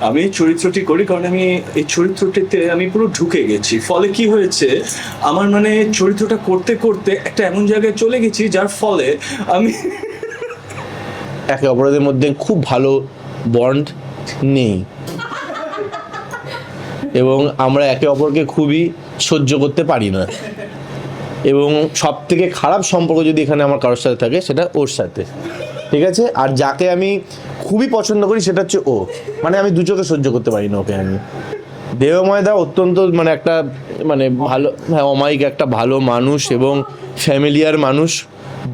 আমি এই চরিত্রটি করি কারণ আমি এই চরিত্রটিতে আমি পুরো ঢুকে গেছি। ফলে কি হয়েছে, আমার মানে চরিত্রটা করতে করতে একটা এমন জায়গায় চলে গেছি যার ফলে আমি একে অপরের মধ্যে খুব ভালো বন্ড নেই। এবং আমরা একে অপরকে খুবই সহ্য করতে পারি না। এবং সব থেকে খারাপ সম্পর্ক যদি এখানে আমার কারোর সাথে থাকে, সেটা ওর সাথে। ঠিক আছে? আর যাকে আমি খুবই পছন্দ করি, সেটা হচ্ছে ও। মানে আমি দু চোখে সহ্য করতে পারি না ওকে আমি। দেবময়দা অত্যন্ত মানে একটা মানে ভালো হ্যাঁ অমায়িক একটা ভালো মানুষ এবং ফ্যামিলিয়ার মানুষ।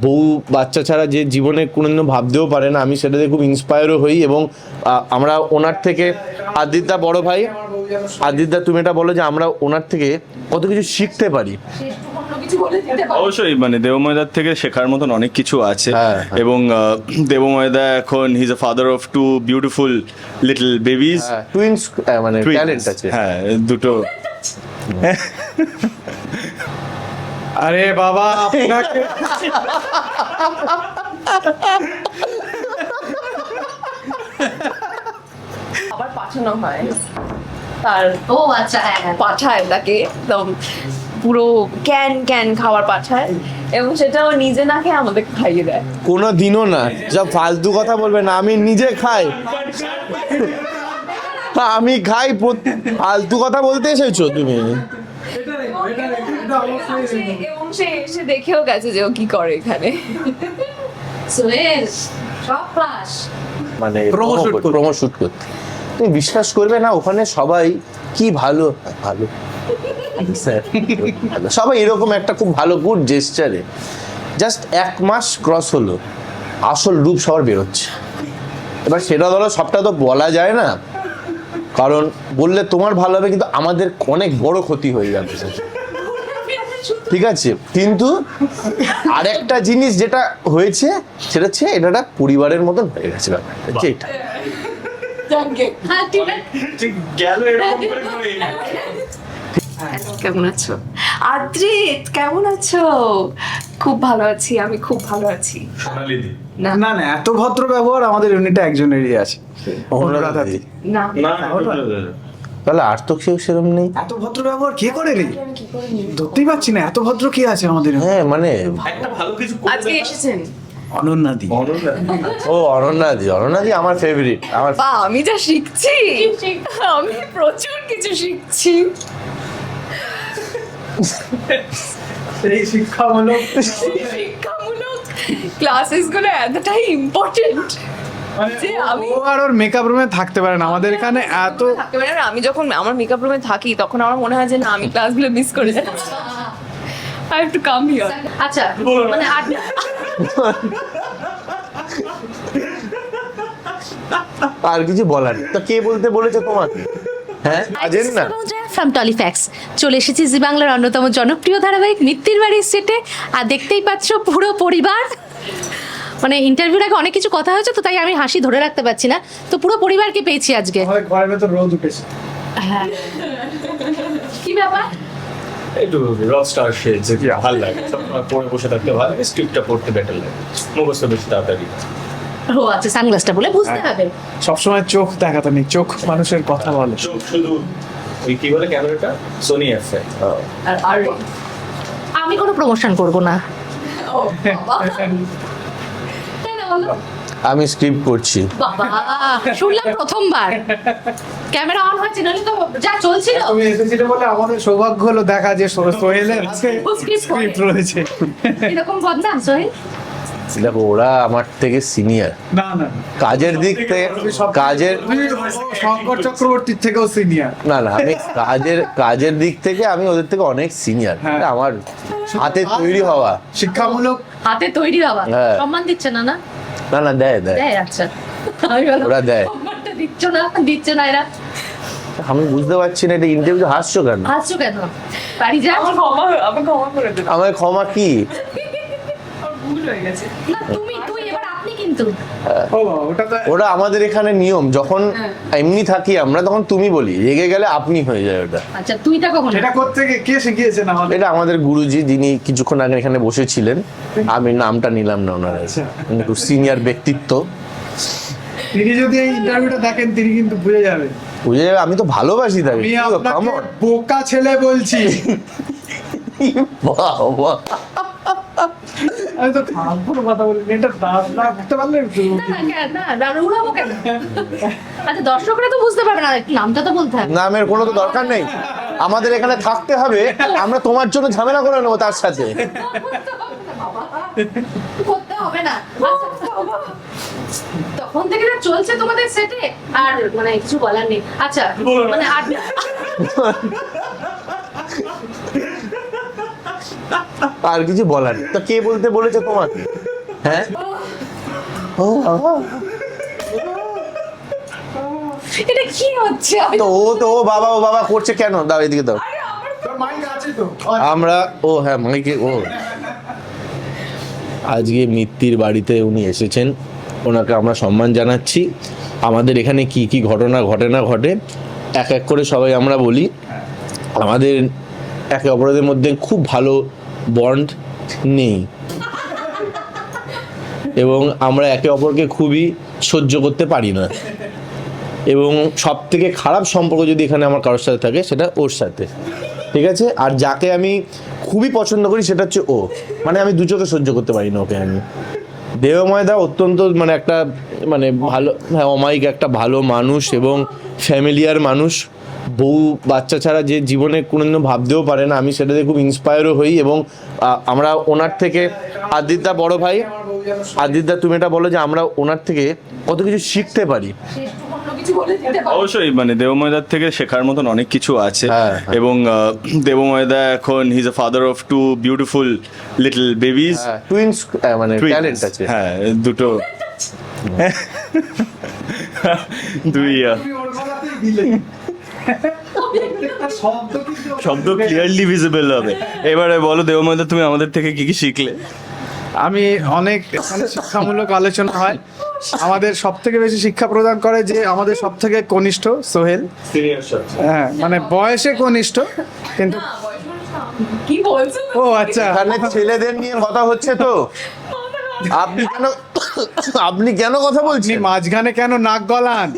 বউ, বাচ্চা ছাড়া যে জীবনে কোনোদিনও ভাবতেও পারে না, আমি সেটাতে খুব ইন্সপায়ারও হই এবং আমরা ওনার থেকে, আদিত্যা বড় ভাই, আদিত্যা তুমি এটা বলো যে আমরা ওনার থেকে কত কিছু শিখতে পারি। অবশ্যই মানে দেবময়দার থেকে শেখার মতন অনেক কিছু আছে। হ্যাঁ, হ্যাঁ। এবং দেবময়দা এখন his a father of two beautiful little babies twins মানে ট্যালেন্ট আছে। হ্যাঁ দুটো। আরে বাবা আপনাকে আবার পাঠানো হয়। তার ও আচ্ছা হ্যাঁ হ্যাঁ। পাঠায় তাকে একদম। পুরো ক্যান ক্যান খাবার পাঠায় এবং সেটা ও নিজে না খেয়ে আমাদের খাইয়ে দেয়। কোনো দিনও না। যা ফালতু কথা বলবে না আমি নিজে খাই। আমি খাই ফালতু কথা বলতে এসেছ তুমি। এবং সে এসে দেখেও গেছে যে ও কি করে এখানে। মানে করতে। শুট করতে। তুমি বিশ্বাস করবে না ওখানে সবাই কি ভালো? ভালো। সবাই এরকম একটা খুব ভালো গুড জেস্টারে জাস্ট এক মাস ক্রস হলো আসল রূপ সবার বেরোচ্ছে। এবার সেটা ধরো সবটা তো বলা যায় না। কারণ বললে তোমার ভালো হবে কিন্তু আমাদের অনেক বড় ক্ষতি হয়ে যাবে। ঠিক আছে? কিন্তু আরেকটা জিনিস যেটা হয়েছে সেটা হচ্ছে এটা পরিবারের মতন হয়ে গেছে ব্যাপারটা। যেটা। গেল এরকম করে কেমন আছো? আদ্রিত কেমন আছো? খুব ভালো আছি আমি খুব ভালো আছি। সোনালি দি না। না না এত ভদ্র ব্যবহার আমাদের ইউনিটে একজনেরই আছে। অনুরাধা দি। না না তাহলে আর তো কেউ সেরকম নেই? এত ভদ্র ব্যবহার কে করে রে? ধরতেই পারছি না এত ভদ্র কে আছে আমাদের হ্যাঁ মানে একটা ভালো কিছু আজকে এসেছেন। অনন্যা দি ও অরণ্যাদি অরণ্যাদি আমার ফেভারিট আমার বা আমি যা শিখছি। আমি প্রচুর কিছু শিখছি। এই শিক্ষামূলক শিক্ষামূলক ক্লাসেসগুলো এতটাই ইম্পর্টেন্ট যে আমি ও আর ওর মেকআপ রুমে থাকতে পারে না। আমাদের এখানে এত থাকতে পারি না। আমি যখন আমার মেকআপ রুমে থাকি তখন আমার মনে হয় যে না আমি ক্লাসগুলো মিস করে যাচ্ছি। I have to come here আচ্ছা মানে আর কিছু বলার নেই। তো কে বলতে বলেছে তোমাকে? হ্যাঁ? কাজের না। ফ্রম টলিফ্যাক্স চলে এসেছি জি বাংলার অন্যতম জনপ্রিয় ধারাবাহিক মিত্তির বাড়ির সেটে। আর দেখতেই পাচ্ছ পুরো পরিবার। মানে ইন্টারভিউর আগে অনেক কিছু কথা হয়েছে তো তাই আমি হাসি ধরে রাখতে পারছি না। তো পুরো পরিবারকে পেয়েছি আজকে। ঘরের ভেতর রোদ উঠেছে। কি ব্যাপার? একটু রক স্টার শেড যে কি ভালো লাগে। পড়ে বসে থাকতে ভালো লাগে স্ক্রিপ্টটা পড়তে বেটার লাগে। মুখস্থ বেশি তাড়াতাড়ি। ও আচ্ছা সানগ্লাসটা বলে বুঝতে হবে। সবসময় চোখ দেখাতে নেই চোখ মানুষের কথা বলে। চোখ শুধু ওই কি বলে ক্যামেরাটা? সোনি এফএ আর আমি কোনো প্রমোশন করব না। আমি স্ক্রিপ্ট করছি। বাবা শুনলাম প্রথমবার। ক্যামেরা অন হয়েছে নাহলে তো যা চলছিল। তুমি এসেছিলে বলে আমাদের সৌভাগ্য হলো দেখা যে সো- সোহেলের হাতে ও script পড়ে। স্ক্রিপ্ট রয়েছে। এরকম বদনাম সোহেল? দেখো ওরা আমার থেকে সিনিয়র না না কাজের দিক থেকে কাজের শঙ্কর চক্রবর্তীর থেকেও সিনিয়র না না আমি কাজের কাজের দিক থেকে আমি ওদের থেকে অনেক সিনিয়র হ্যাঁ। আমার হাতে তৈরি হওয়া শিক্ষামূলক হাতে তৈরি হ্যাঁ। সম্মান দিচ্ছে না না না না দেয় দেয় আচ্ছা ওরা দেয়। দিচ্ছ না দিচ্ছে না এরা আমি বুঝতে পারছি না এটা ইন্টারভিউ হাসছো কেন হাসছো কেন বাড়ি যা ক্ষমা করে দেবে ক্ষমা কি ভুল হয়ে গেছে। না তুমি তুই এবার আপনি কিন্তু। ওটা আমাদের এখানে নিয়ম যখন এমনি থাকি আমরা তখন তুমি বলি রেগে গেলে আপনি হয়ে যায় ওটা। আচ্ছা তুইটা কখন? সেটা করতে গিয়ে কে শিখিয়েছেন আমাদের এটা আমাদের গুরুজি যিনি কিছুক্ষণ আগে এখানে বসেছিলেন আমি নামটা নিলাম না ওনার। আচ্ছা। খুব সিনিয়র ব্যক্তিত্ব। তিনি যদি এই ইন্টারভিউটা দেখেন তিনি কিন্তু বুঝে যাবেন বুঝে যাবে, আমি তো ভালোবাসি তাকে। বোকা ছেলে বলছি। বাবা। আমি তো থামপুর কথা বলি এটা দাঁত রাখতে পারলে একটু। না, না, না, উড়াবো কেন? আচ্ছা দর্শকরা তো বুঝতে পারবে না একটু নামটা তো বলতে হবে। নামের কোনো তো দরকার নেই। আমাদের এখানে থাকতে হবে আমরা তোমার জন্য ঝামেলা করে নেব তার সাথে। করতে হবে না। আচ্ছা, তখন থেকে না চলছে তোমাদের সেটে আর মানে কিছু বলার নেই। আচ্ছা মানে আর কিছু বলার নেই। তো কে বলতে বলেছে তোমাকে? হ্যাঁ? ও বাবা। এটা কি হচ্ছে? তো ও তো ও বাবা ও বাবা করছে কেন? দাও এদিকে দাও। আমরা ও হ্যাঁ মাইকে ও। আজকে মিত্তির বাড়িতে উনি এসেছেন। ওনাকে আমরা সম্মান জানাচ্ছি। আমাদের এখানে কি কি ঘটনা ঘটে না ঘটে এক এক করে সবাই আমরা বলি। আমাদের একে অপরাধের মধ্যে খুব ভালো বন্ড নেই। এবং আমরা একে অপরকে খুবই সহ্য করতে পারি না। এবং সব থেকে খারাপ সম্পর্ক যদি এখানে আমার কারোর সাথে থাকে, সেটা ওর সাথে। ঠিক আছে? আর যাকে আমি খুবই পছন্দ করি, সেটা হচ্ছে ও। মানে আমি দু চোখে সহ্য করতে পারি না ওকে আমি। দেবময়দা অত্যন্ত মানে একটা মানে ভালো হ্যাঁ অমায়িক একটা ভালো মানুষ এবং ফ্যামিলিয়ার মানুষ। বউ বাচ্চা ছাড়া যে জীবনে কোনোদিনও ভাবতেও পারে না আমি সেটাতে খুব ইন্সপায়ারও হই এবং আমরা ওনার থেকে আদিত্যা বড় ভাই আদিত্যা তুমি এটা বলো যে আমরা ওনার থেকে কত কিছু শিখতে পারি। কিছু বলে দিতে পারো অবশ্যই মানে দেবময়দার থেকে শেখার মতন অনেক কিছু আছে হ্যাঁ, হ্যাঁ। এবং দেবময়দা এখন his a father of two beautiful little babies twins মানে ট্যালেন্ট আছে। হ্যাঁ দুটো। দুই শব্দ ক্লিয়ারলি ভিজিবল হবে। এবারে বলো দেবময়দা তুমি আমাদের থেকে কি কি শিখলে? আমি অনেক শিক্ষামূলক আলোচনা হয়। আমাদের সব থেকে বেশি শিক্ষা প্রদান করে যে আমাদের সব থেকে কনিষ্ঠ সোহেল। হ্যাঁ মানে বয়সে কনিষ্ঠ কিন্তু কি বলছো? ও আচ্ছা। ছেলেদের নিয়ে কথা হচ্ছে তো। আপনি কেন আপনি কেন কথা বলছেন? মাঝখানে কেন নাক গলান?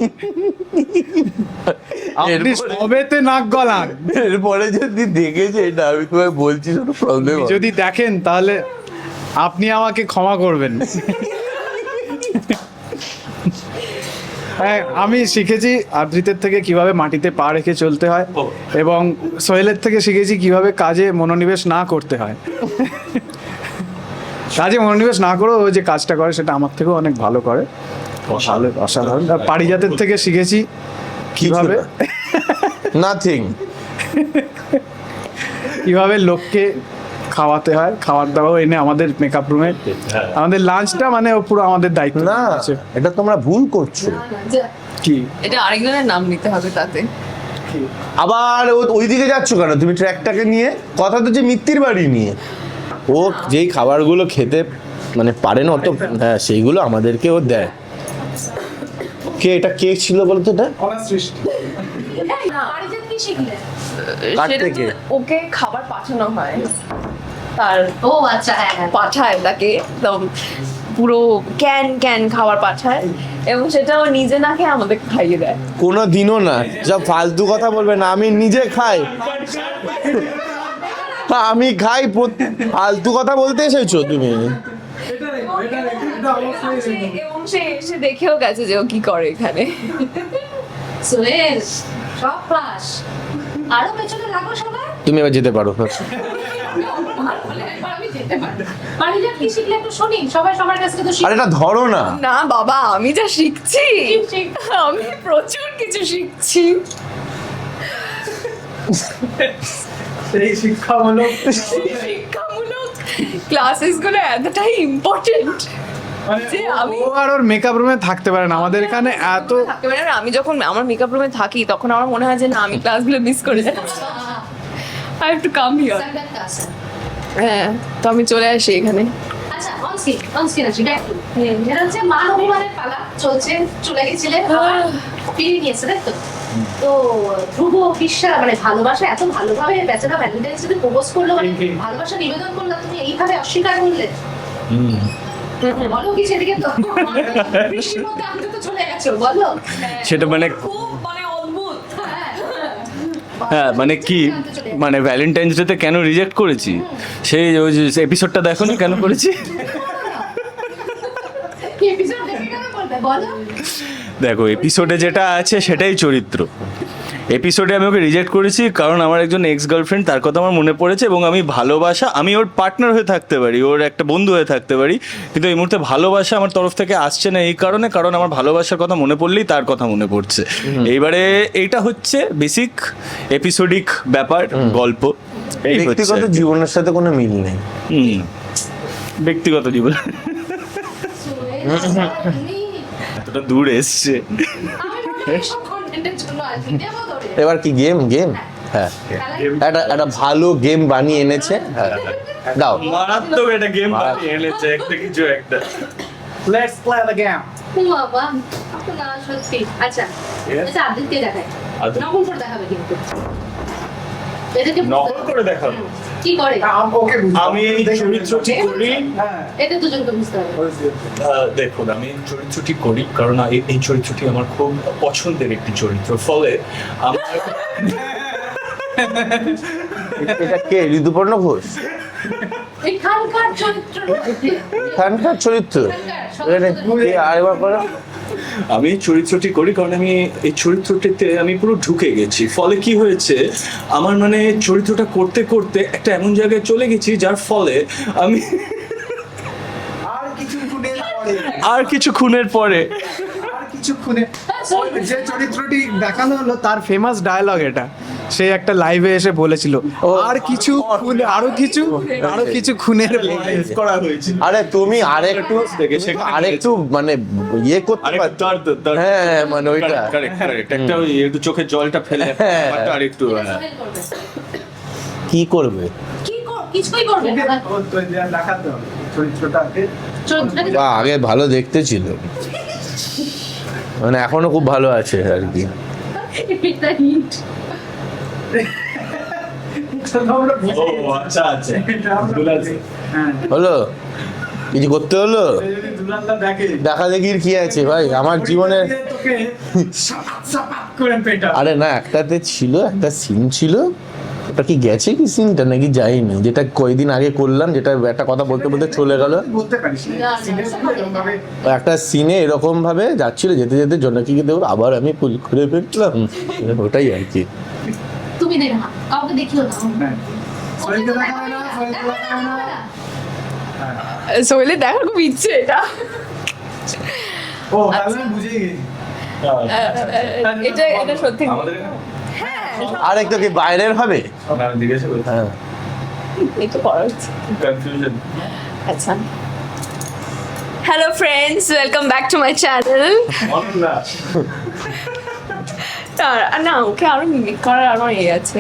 আপনি সবেতে নাক গলান। এরপরে যদি দেখেছে এটা আমি তোমায় বলছি কোনো প্রবলেম যদি দেখেন তাহলে আপনি আমাকে ক্ষমা করবেন। হ্যাঁ আমি শিখেছি আদ্রিতের থেকে কীভাবে মাটিতে পা রেখে চলতে হয় এবং সোহেলের থেকে শিখেছি কীভাবে কাজে মনোনিবেশ না করতে হয়। কাজে মনোনিবেশ না করেও যে কাজটা করে সেটা আমার থেকেও অনেক ভালো করে। অসাধারণ। পারিজাতের থেকে শিখেছি কীভাবে নাথিং কীভাবে লোককে খাওয়াতে হয় খাবার দাবার এনে আমাদের মেকআপ রুমে আমাদের লাঞ্চটা মানে ও পুরো আমাদের দায়িত্ব না আছে এটা তোমরা ভুল করছ। কি? এটা আরেকজনের নাম নিতে হবে তাতে। আবার ওইদিকে যাচ্ছ কেন? তুমি ট্র্যাকটাকে নিয়ে কথা তো যে মিত্তির বাড়ি নিয়ে। ও যেই খাবারগুলো খেতে মানে পারে না অত হ্যাঁ সেইগুলো আমাদেরকে ও দেয়। কে এটা কে ছিল বলতো এটা? কার থেকে? ওকে খাবার পাঠানো হয়। তার ও আচ্ছা হ্যাঁ হ্যাঁ। পাঠায় তাকে একদম পুরো ক্যান ক্যান খাবার পাঠায় এবং সেটা ও নিজে না খেয়ে আমাদের খাইয়ে দেয়। কোনো দিনও না যা ফালতু কথা বলবে না আমি নিজে খাই। আমি খাই ফালতু কথা বলতে এসেছ তুমি। এসে দেখেও গেছে যে ও কি করে এখানে সোহেল সব পাস আরও পেছনে লাগো সবাই তুমি এবার যেতে পারো তো আর এটা ধরো না। না বাবা, আমি যা শিখছি। আমি প্রচুর কিছু শিখছি। এই শিক্ষামূলক শিক্ষামূলক ক্লাসেসগুলো এতটাই ইম্পর্টেন্ট আর ওর মেকআপ রুমে থাকতে পারে না। আমাদের এখানে এত থাকতে পারি না। আমি যখন আমার মেকআপ রুমে থাকি তখন আমার মনে হয় যে না আমি ক্লাসগুলো মিস করে যাচ্ছি। I have to come here হ্যাঁ তো আমি চলে আসি এখানে। আচ্ছা মান চলছে চলে গেছিলে ফিরে নিয়েছে তাই তো। তো ধ্রুব বিশ্বাস মানে ভালোবাসা এত ভালোভাবে বেচারা ভ্যালেন্টাইন্স ডে প্রপোজ করল মানে ভালোবাসা নিবেদন করল তুমি এইভাবে অস্বীকার করলে? বলো কি সেদিকে তো? বৃষ্টির মধ্যে আনতে তো চলে গেছো বলো। সেটা মানে খুব মানে অদ্ভুত। হ্যাঁ মানে কি? মানে ভ্যালেন্টাইন্স ডেতে কেন রিজেক্ট করেছি? সেই ওই যে এপিসোডটা দেখো না কেন করেছি কি এপিসোড দেখে কেন বলবে বলো দেখো এপিসোডে যেটা আছে সেটাই চরিত্র। এপিসোডে আমি ওকে রিজেক্ট করেছি কারণ আমার একজন এক্স গার্লফ্রেন্ড তার কথা আমার মনে পড়েছে এবং আমি ভালোবাসা আমি ওর পার্টনার হয়ে থাকতে পারি ওর একটা বন্ধু হয়ে থাকতে পারি। কিন্তু এই মুহূর্তে ভালোবাসা আমার তরফ থেকে আসছে না এই কারণে কারণ আমার ভালোবাসার কথা মনে পড়লেই তার কথা মনে পড়ছে। এইবারে এইটা হচ্ছে বেসিক এপিসোডিক ব্যাপার গল্প এই ব্যক্তিগত জীবনের সাথে কোনো মিল নেই। হুম। ব্যক্তিগত জীবন। এতটা দূর এসছে। এবার কি গেম গেম হ্যাঁ। একটা একটা ভালো গেম বানিয়ে এনেছে। হ্যাঁ। দাও। মারাত্মক একটা গেম এনেছে একটা কিছু একটা। লেটস প্লে দ্য গেম ও বাবা না সত্যি। আচ্ছা আচ্ছা আদিত্য দেখায় নকল করে দেখাবে কিন্তু। নকল করে দেখাবে? কি করে? আমি চরিত্রটি করি। হ্যাঁ। দুজনকে বুঝতে হবে। দেখুন আমি চরিত্রটি করি কারণ এই- এই চরিত্রটি আমার খুব পছন্দের একটি চরিত্র। ফলে আমার এটা কে? ঋতুপর্ণ ঘোষ? এখানকার চরিত্র? এখানকার চরিত্র আরেকবার করো আমি এই চরিত্রটি করি কারণ আমি এই চরিত্রটিতে আমি পুরো ঢুকে গেছি। ফলে কি হয়েছে? আমার মানে চরিত্রটা করতে করতে একটা এমন জায়গায় চলে গেছি যার ফলে আমি আর কিছু খুনের পরে। আর কিছু ওই যে চরিত্রটি দেখানো হলো তার ফেমাস ডায়লগ এটা। সে একটা লাইভে এসে বলেছিল আর কিছু খুনে আরও কিছু? আরও কিছু খুনের করা হয়েছিল। আরে তুমি আরেকটু থেকে সেখানে আরেকটু মানে ইয়ে করতে আরেকটু হ্যাঁ, হ্যাঁ, মানে ওইটা। Correct, correct, correct. একটা ওই একটু চোখের জলটা ফেলে হ্যাঁ। ব্যাপারটা আরেকটু হ্যাঁ। কি করবে? কি কর কিছুই করবে না। চরিত্রটাকে। চরিত্রটাকে বা আগে ভালো দেখতে ছিল। মানে এখনও খুব ভালো আছে আর কি। এটা হলো? কিছু করতে হলো? দেখা দেখির কি আছে ভাই, আমার জীবনে আরে না, একটাতে ছিল, একটা সিন ছিল। ওটা কি গেছে কি সিনটা নাকি যায়নি যেটা কয়দিন আগে করলাম, যেটা একটা কথা বলতে বলতে চলে গেল। একটা সিনে এরকম ভাবে যাচ্ছিল, যেতে যেতে জনকিকে দেবো আবার আমি পুল করে ফেললাম। ওটাই আর কি। তুমি দেখো না কাউকে দেখিও না। হ্যাঁ। সোহেলকে দেখা হয় না সোহেলকে দেখা হয় না। সোহেলের দেখা খুব ইচ্ছে এটা। ও আমি বুঝেই গেছি। এটা এটা সত্যি। আমাদের এখানে? আর একটু কি বাইরের হবে? জিজ্ঞাসা। হ্যাঁ। আচ্ছা। Hello friends welcome back to my channel Ananya. না ওকে আরও মিমিক করার আরও ইয়ে আছে।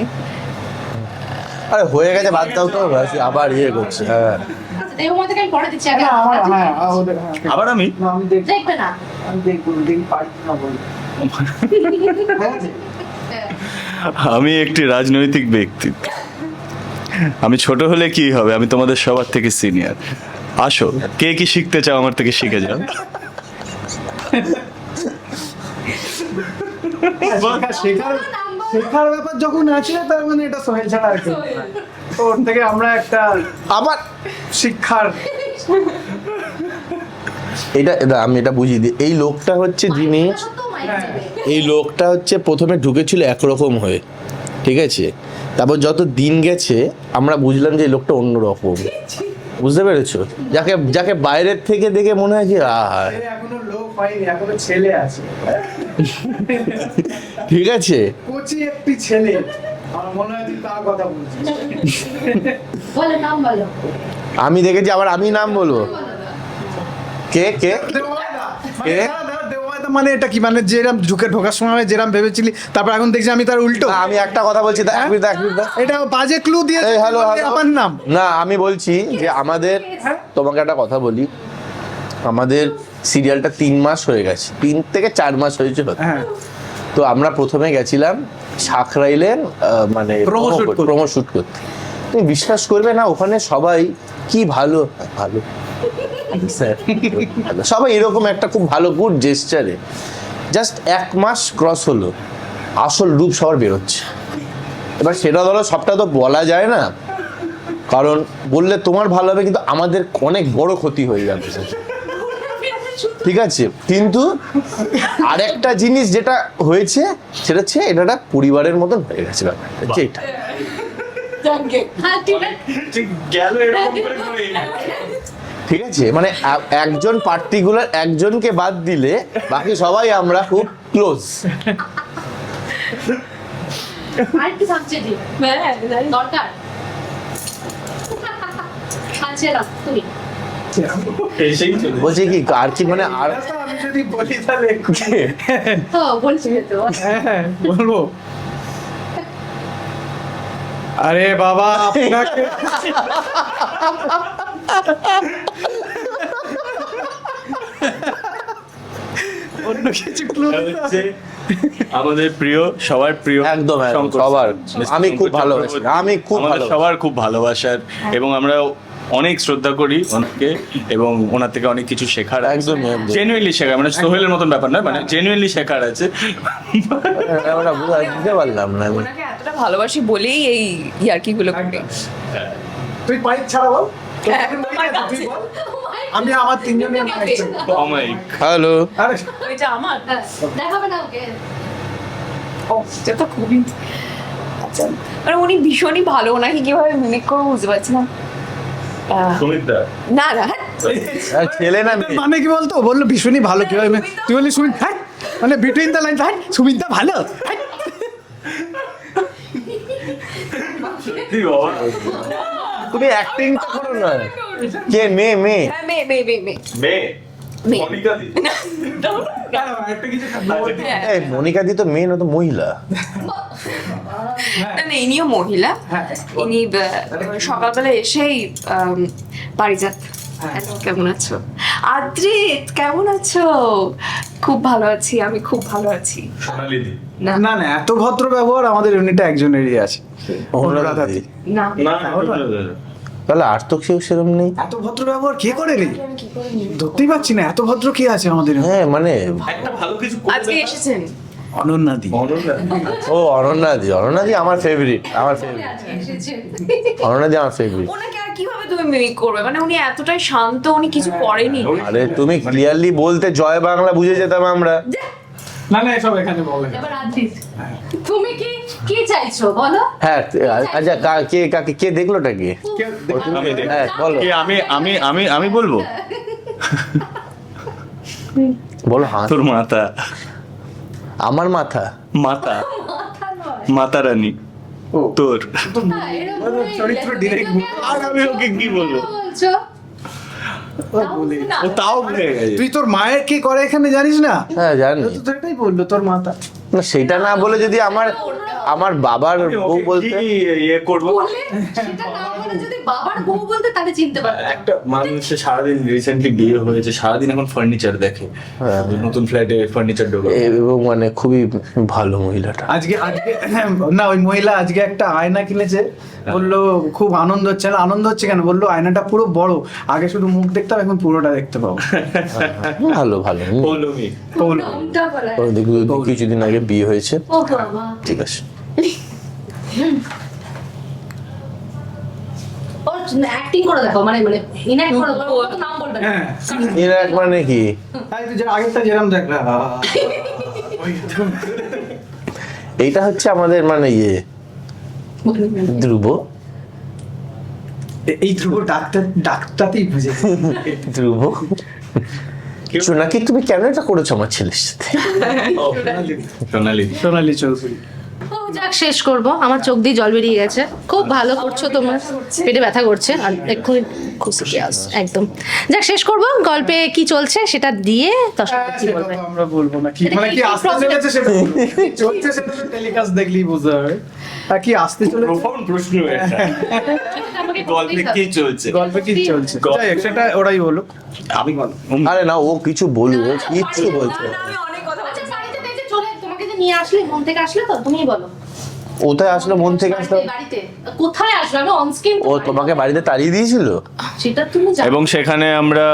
আরে হয়ে গেছে বাদ দাও তো আবার ইয়ে করছে হ্যাঁ। হ্যাঁ ওদের হ্যাঁ। আবার আমি? না, আমি দেখ দেখবে না। আমি দেখব দেখি পারি না বলি। আমি একটি রাজনৈতিক ব্যক্তি। আমি ছোট হলে কি হবে? আমি তোমাদের সবার থেকে সিনিয়র। আসো কে কি শিখতে চাও আমার থেকে শিখে যাও। শেখার ব্যাপার যখন আছে তার মানে এটা সোহেল ছাড়া আর কেউ তো ওর থেকে আমরা একটা আবার শিক্ষার এটা এটা আমি এটা বুঝিয়ে দিই। এই লোকটা হচ্ছে যিনি এই লোকটা হচ্ছে প্রথমে ঢুকেছিল একরকম হয়ে ঠিক আছে? তারপর যত দিন গেছে আমরা বুঝলাম যে এই লোকটা অন্যরকম। বুঝতে পেরেছ? যাকে যাকে বাইরের থেকে দেখে মনে হয় যে আহ এখনও লোক হয়নি এখনও ছেলে আছে। ঠিক আছে। কোচি একটি ছেলে। আমার মনে হয় তুই তার কথা বলছিস। বলো নাম বলো। আমি দেখেছি আবার আমি নাম বলব। কে কে? কে? মানে এটা কি? মানে যেরাম ঢুকে ঢোকার সময় আমি যেরাম ভেবেছিলি তারপর এখন দেখছি আমি তার উল্টো। আমি একটা কথা বলছি দেখ, দেখ। এটা বাজে ক্লু দিয়ে হ্যালো। আমার নাম। না আমি বলছি যে আমাদের তোমাকে একটা কথা বলি আমাদের সিরিয়ালটা তিন মাস হয়ে গেছে তিন থেকে চার মাস হয়েছে হয়তো। হ্যাঁ। তো আমরা প্রথমে গেছিলাম সাকরাইলের মানে। প্রোমো শুট করতে। তুমি বিশ্বাস করবে না ওখানে সবাই কি ভালো? ভালো। সবাই এরকম একটা খুব ভালো গুড জেস্টারে জাস্ট এক মাস ক্রস হলো আসল রূপ সবার বেরোচ্ছে। এবার সেটা ধরো সবটা তো বলা যায় না। কারণ বললে তোমার ভালো হবে কিন্তু আমাদের অনেক বড় ক্ষতি হয়ে যাবে ঠিক আছে? কিন্তু আরেকটা জিনিস যেটা হয়েছে সেটা হচ্ছে এটা একটা পরিবারের মতন হয়ে গেছে ব্যাপারটা যেটা। হ্যাঁ। গেল এরকম করে। ঠিক আছে? মানে একজন পার্টিকুলার একজনকে বাদ দিলে বাকি সবাই আমরা খুব ক্লোজ হ্যাঁ, বলছি কি আর কি মানে আর যদি বলি তাহলে বলছি হ্যাঁ বলব। আরে বাবা আপনাকে অন্য কিছু ক্লু আমাদের প্রিয় সবার প্রিয় একদম, সবার। আমি খুব ভালোবাসি। আমি খুব ভালো সবার খুব ভালোবাসার এবং আমরা অনেক শ্রদ্ধা করি ওনাকে এবং ওনার থেকে অনেক কিছু শেখার একদমই, একদমই। জেনুইনলি শেখার মানে সোহেলের মতন ব্যাপার নয় মানে জেনুইনলি শেখার আছে। পারলাম না। ওনাকে এতটা ভালোবাসি বলেই এই ইয়ার্কিগুলো করি। তুই পাইপ ছাড়া বল। হ্যাঁ। আমি আমার। অমায়িক হ্যালো ওইটা আমার? হ্যাঁ, দেখাবে না ওকে। তো খুবই আচ্ছা। মানে উনি ভীষণই ভালো ওনাকে কীভাবে মিমিক করব বুঝতে পারছি না। না না। ছেলে না মানে কি বলতো? বলল ভীষণই ভালো কি তুই সুমিত হ্যাঁ? মানে বিটুইন দ্য লাইন হ্যাঁ সুমিতটা ভালো হ্যাঁ। সত্যি বাবা? তুমি অ্যাক্টিং তো করো না। কে? মেয়ে মেয়ে। হ্যাঁ মেয়ে মেয়ে মেয়ে মেয়ে। হ্যাঁ। মনিকা দি তো মেয়ে না তো মহিলা। না না ইনিও মহিলা। ইনি সকালবেলা এসেই পারিজাত। কেমন আছো? আদ্রিত কেমন আছো? খুব ভালো আছি আমি খুব ভালো আছি। না। না না এত ভদ্র ব্যবহার আমাদের ইউনিটে একজনেরই আছে। না। না তাহলে আর তো কেউ সেরকম নেই। এত ভদ্র ব্যবহার কে করে রে ধরতেই পারছি না এত ভদ্র কে আছে আমাদের হ্যাঁ মানে একটা ভালো কিছু আজকে এসেছেন। অনন্যা ও অনন্যা দি। অনন্যা দি আমার ফেভারিট আমার ফেভারিট অনন্যা আমার ফেভারিট ওনাকে আর কীভাবে তুমি মিমিক করবে? মানে উনি এতটাই শান্ত উনি কিছু করেনি। আরে তুমি ক্লিয়ারলি বলতে জয় বাংলা বুঝে যেতাম আমরা। না না এসব এখানে বলে এবার আদিত তুমি কি কি চাইছো বলো? হ্যাঁ আচ্ছা কা- কে কাকে কে দেখলোটা কে? আমি হ্যাঁ বলো। আমি আমি আমি আমি বলব? বলো হ্যাঁ তোর মাতা আমার মাথা? মাতা মাতা রানী। তোর। চরিত্র ডিরেক্ট আর আমি ওকে কি বলব? ও তাও ভুলে তুই তোর মায়ের কি করে এখানে জানিস না? হ্যাঁ জানি। তো তো এটাই বলল তোর মাতা। না সেটা না বলে যদি আমার আমার বাবার বউ বলতে ইয়ে করব? যদি বাবার বউ বলতে তাহলে চিনতে পারবে একটা মানুষের সারাদিন রিসেন্টলি বিয়ে হয়েছে সারাদিন এখন ফার্নিচার দেখে। হ্যাঁ। নতুন ফ্ল্যাটে ফার্নিচার ঢোকে এবং মানে খুবই ভালো মহিলাটা। আজকে আজকে না ওই মহিলা আজকে একটা আয়না কিনেছে। বলল খুব আনন্দ হচ্ছে। না আনন্দ হচ্ছে কেন? বলল আয়নাটা পুরো বড়। আগে শুধু মুখ দেখতাম এখন পুরোটা দেখতে পাবো। ভালো ভালো। পৌলমি। কিছুদিন আগে বিয়ে হয়েছে। ঠিক আছে। অ্যাক্টিং করে দেখো মানে মানে ইনঅ্যাক্ট করে দেখো ওর নাম বলবে হ্যাঁ। এরা মানে কি? তুই যে আগেরটা যেরকম দেখলা এইটা হচ্ছে আমাদের মানে ইয়ে। ধ্রুব। এই ধ্রুব ডাক্তার ডাক্তারতেই বুঝে ধ্রুব। সোনাকি তুমি কেন এটা করেছ আমার ছেলের সাথে? সোনালি। সোনালি চৌধুরী। যাক শেষ করব। আমার চোখ দিয়ে জল বেরিয়ে গেছে। খুব ভালো করছ তোমার। পেটে ব্যথা করছে। আর এক্ষুনি খুশি একদম। যাক শেষ করব। গল্পে কি চলছে সেটা দিয়ে দর্শক কি বলবে? আমরা বলব না। কি মানে কি আসতে চলেছে সেটা চলছে সেটা টেলিকাস্ট দেখলেই হবে আর কি আসতে চলেছে? প্রফাউন্ড প্রশ্ন এটা। গল্পে কি চলছে? গল্পে কি চলছে? যাই সেটা ওরাই বলুক। আমি আরে না ও কিছু বলুক ও কিচ্ছু বলছে আমি অনেক কথা আচ্ছা বাড়িতে চলে তোমাকে যে নিয়ে আসলে মন থেকে আসলে তো তুমিই বলো। ওটাই আসলো? মন থেকে আসলো? বাড়িতে কোথায় আসবে? আমি অনস্ক্রিন ও তোমাকে বাড়িতে তাড়িয়ে দিয়েছিল? সেটা তুমি জানো। এবং সেখানে আমরা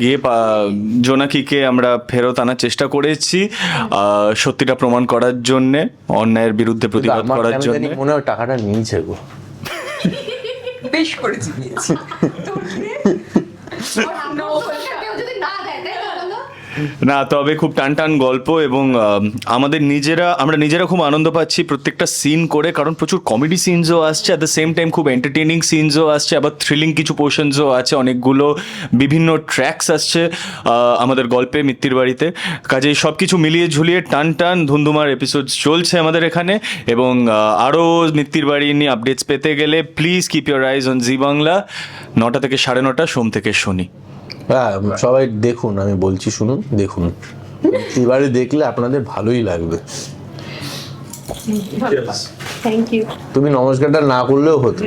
গিয়ে পা- জোনাকিকে আমরা ফেরত আনার চেষ্টা করেছি সত্যিটা প্রমাণ করার জন্যে অন্যায়ের বিরুদ্ধে প্রতিবাদ করার জন্য। মনে হয় টাকাটা নিয়েছে গো। বেশ করে জিনিয়েছি কেউ যদি না দেয় তাই না বলো? না, তবে খুব টান টান গল্প এবং আমাদের নিজেরা, আমরা নিজেরা খুব আনন্দ পাচ্ছি প্রত্যেকটা সিন করে, কারণ প্রচুর কমেডি সিনসও আসছে অ্যাট দ্য সেম টাইম খুব এন্টারটেনিং সিনসও আসছে, আবার থ্রিলিং কিছু পোর্শনসও আছে, অনেকগুলো বিভিন্ন ট্র্যাকস আসছে আমাদের গল্পে, মিত্তির বাড়িতে। কাজেই সব কিছু মিলিয়ে ঝুলিয়ে টান টান ধুমধুমার এপিসোড চলছে আমাদের এখানে এবং আরও মিত্তির বাড়ি নিয়ে আপডেটস পেতে গেলে please keep your eyes on Zee Bangla নটা থেকে সাড়ে নটা, সোম থেকে শনি। হ্যাঁ সবাই দেখুন আমি বলছি শুনুন দেখুন। এবারে দেখলে আপনাদের ভালোই লাগবে। তুমি নমস্কারটা না করলেও হতো।